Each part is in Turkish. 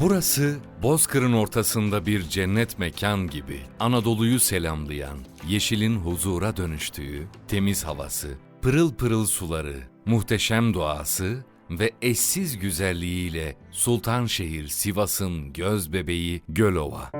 Burası Bozkır'ın ortasında bir cennet mekan gibi Anadolu'yu selamlayan, yeşilin huzura dönüştüğü, temiz havası, pırıl pırıl suları, muhteşem doğası ve eşsiz güzelliğiyle Sultanşehir Sivas'ın göz bebeği Gölova.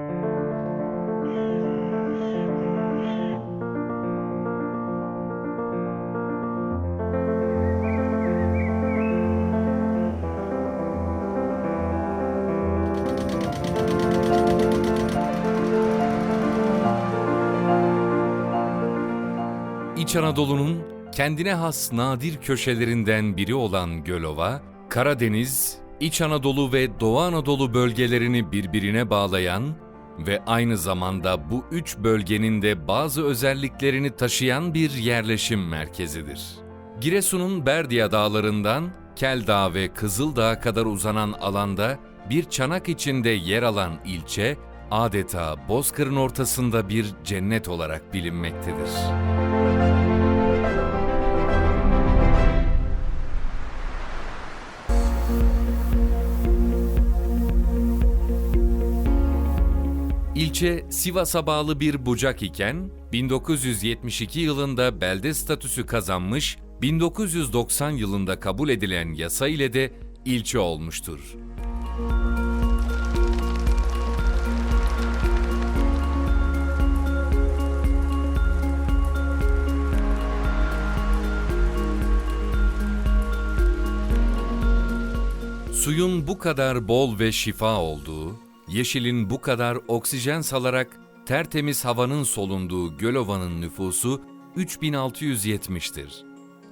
İç Anadolu'nun kendine has nadir köşelerinden biri olan Gölova, Karadeniz, İç Anadolu ve Doğu Anadolu bölgelerini birbirine bağlayan ve aynı zamanda bu üç bölgenin de bazı özelliklerini taşıyan bir yerleşim merkezidir. Giresun'un Berdiya Dağları'ndan Keldağ ve Kızıldağ'a kadar uzanan alanda bir çanak içinde yer alan ilçe, adeta Bozkır'ın ortasında bir cennet olarak bilinmektedir. İlçe Sivas'a bağlı bir bucak iken 1972 yılında belde statüsü kazanmış, 1990 yılında kabul edilen yasa ile de ilçe olmuştur. Suyun bu kadar bol ve şifa olduğu, yeşilin bu kadar oksijen salarak tertemiz havanın solunduğu Gölova'nın nüfusu 3670'tir.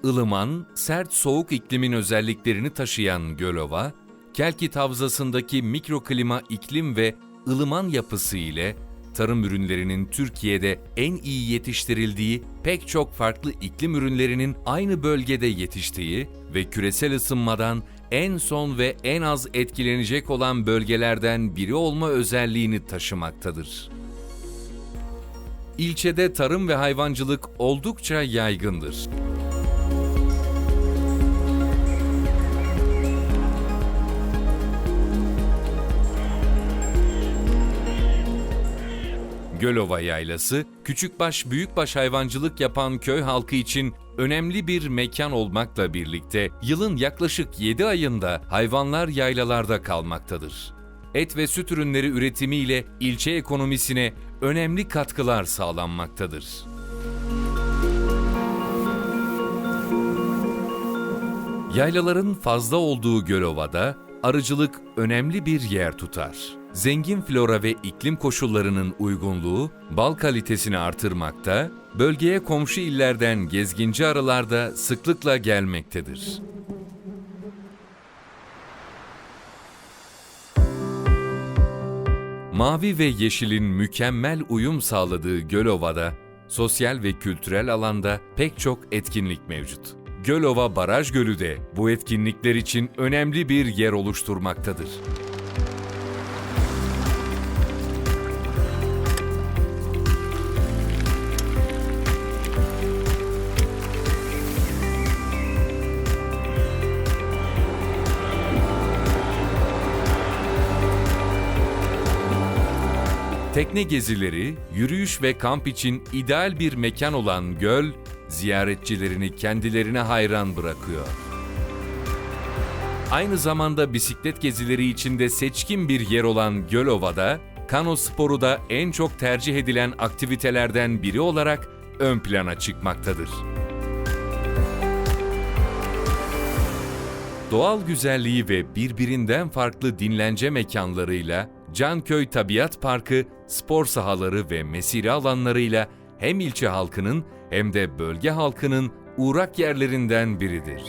Ilıman, sert soğuk iklimin özelliklerini taşıyan Gölova, Kelkit Havzası'ndaki mikroklima iklim ve ılıman yapısı ile tarım ürünlerinin Türkiye'de en iyi yetiştirildiği pek çok farklı iklim ürünlerinin aynı bölgede yetiştiği ve küresel ısınmadan en son ve en az etkilenecek olan bölgelerden biri olma özelliğini taşımaktadır. İlçede tarım ve hayvancılık oldukça yaygındır. Gölova Yaylası, küçükbaş büyükbaş hayvancılık yapan köy halkı için önemli bir mekan olmakla birlikte yılın yaklaşık 7 ayında hayvanlar yaylalarda kalmaktadır. Et ve süt ürünleri üretimiyle ilçe ekonomisine önemli katkılar sağlanmaktadır. Yaylaların fazla olduğu Gölova'da arıcılık önemli bir yer tutar. Zengin flora ve iklim koşullarının uygunluğu bal kalitesini artırmakta, bölgeye komşu illerden gezginci arılar da sıklıkla gelmektedir. Mavi ve yeşilin mükemmel uyum sağladığı Gölova'da sosyal ve kültürel alanda pek çok etkinlik mevcut. Gölova Baraj Gölü de bu etkinlikler için önemli bir yer oluşturmaktadır. Tekne gezileri, yürüyüş ve kamp için ideal bir mekan olan göl, ziyaretçilerini kendilerine hayran bırakıyor. Aynı zamanda bisiklet gezileri için de seçkin bir yer olan Gölova'da, kano sporu da en çok tercih edilen aktivitelerden biri olarak ön plana çıkmaktadır. Doğal güzelliği ve birbirinden farklı dinlence mekanlarıyla Canköy Tabiat Parkı, spor sahaları ve mesire alanlarıyla hem ilçe halkının hem de bölge halkının uğrak yerlerinden biridir.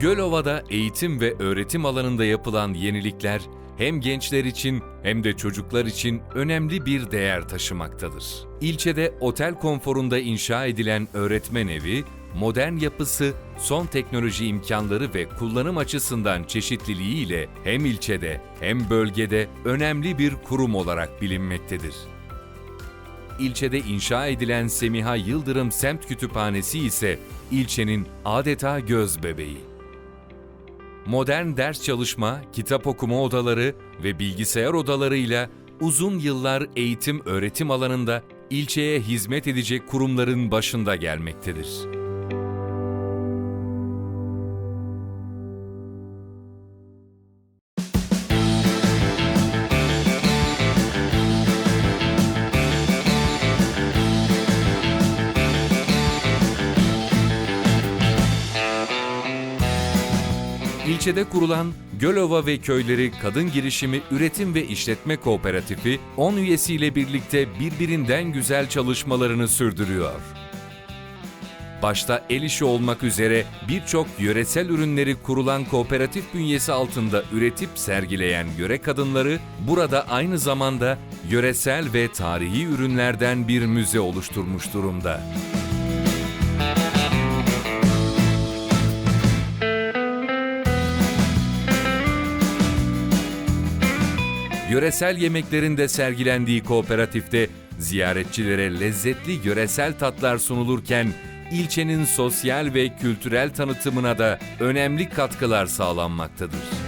Gölova'da eğitim ve öğretim alanında yapılan yenilikler hem gençler için hem de çocuklar için önemli bir değer taşımaktadır. İlçede otel konforunda inşa edilen öğretmen evi, modern yapısı, son teknoloji imkanları ve kullanım açısından çeşitliliğiyle hem ilçede hem bölgede önemli bir kurum olarak bilinmektedir. ilçede inşa edilen Semiha Yıldırım Semt Kütüphanesi ise ilçenin adeta göz bebeği. Modern ders çalışma, kitap okuma odaları ve bilgisayar odalarıyla uzun yıllar eğitim öğretim alanında ilçeye hizmet edecek kurumların başında gelmektedir. İlçede kurulan Gölova ve Köyleri Kadın Girişimi Üretim ve İşletme Kooperatifi 10 üyesiyle birlikte birbirinden güzel çalışmalarını sürdürüyor. Başta el işi olmak üzere birçok yöresel ürünleri kurulan kooperatif bünyesi altında üretip sergileyen yöre kadınları burada aynı zamanda yöresel ve tarihi ürünlerden bir müze oluşturmuş durumda. Yöresel yemeklerin de sergilendiği kooperatifte ziyaretçilere lezzetli yöresel tatlar sunulurken ilçenin sosyal ve kültürel tanıtımına da önemli katkılar sağlanmaktadır.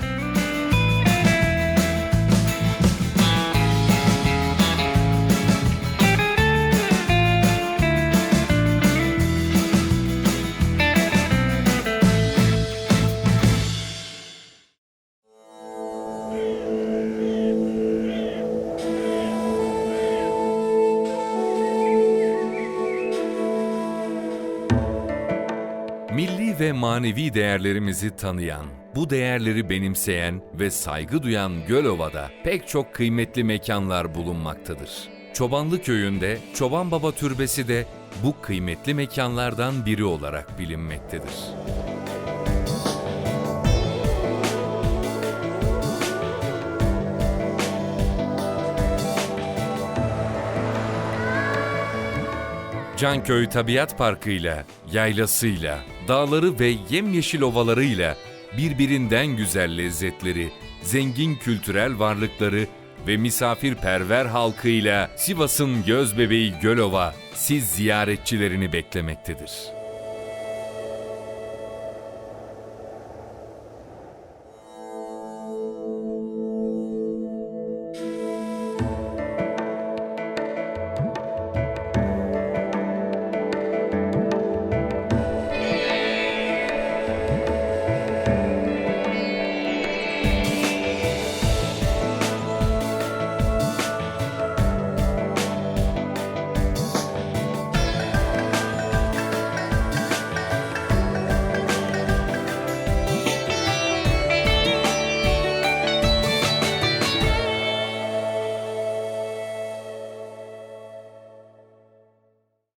Ve manevi değerlerimizi tanıyan, bu değerleri benimseyen ve saygı duyan Gölova'da pek çok kıymetli mekanlar bulunmaktadır. Çobanlı köyünde Çoban Baba Türbesi de bu kıymetli mekanlardan biri olarak bilinmektedir. Canköy Tabiat Parkı'yla, yaylasıyla, dağları ve yemyeşil ovalarıyla birbirinden güzel lezzetleri, zengin kültürel varlıkları ve misafirperver halkıyla Sivas'ın gözbebeği Gölova siz ziyaretçilerini beklemektedir.